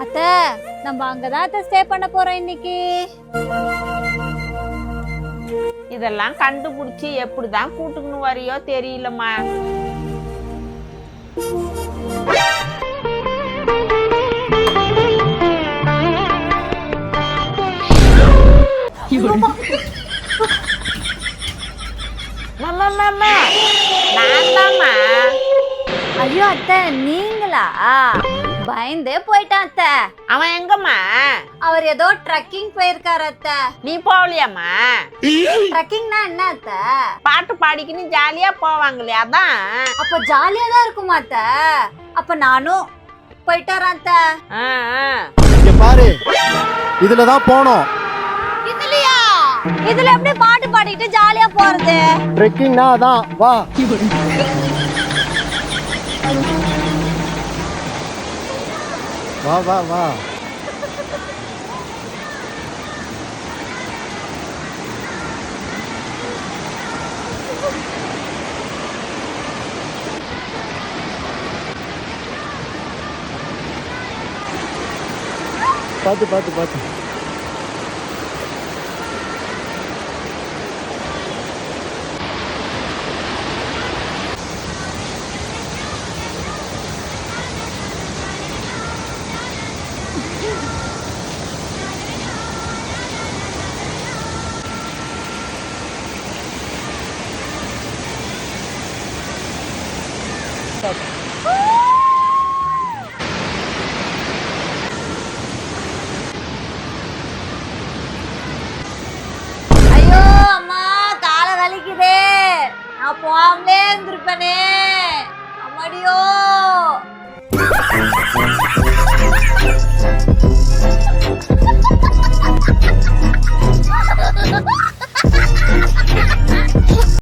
அத்த நம்ம அங்கதான் அத்தை ஸ்டே பண்ண போறோம் இன்னைக்கு. இதெல்லாம் கண்டுபிடிச்சி எப்படிதான் கூட்டுக்குன்னு வரியோ தெரியலம்மா. மாமா. மாமா நான் தாம்மா ஐயோ அத்தை நீங்களா? பயந்தே போயிட்டான் அத்தை. அவன் எங்கம்மா? அவர் ஏதோ ட்ரக்கிங் போயிருக்காரு அத்தை. நீ போகலையாம்மா? ட்ரக்கிங்னா என்ன அத்தை? பாட்டு பாடிக்கின்னு ஜாலியா போவாங்களே அதான். அப்ப ஜாலியா தான் இருக்குமா அத்தை? அப்ப நானும் போயிட்டு வரேன் அத்தை. ஆ, ஆ. இங்க பாரு. இதுல தான் போனோம். இதுலயா? இதுல எப்படி பாட்டு பாடிட்டு ஜாலியா போறது? ட்ரெக்கிங்னா அதான். வா. வா வா வா. பார்த்து பார்த்து பார்த்து ஐயோ அம்மா காலை வலிக்குதே. நான் போகாமலே இருந்திருப்பேனே. அம்மாடியோ.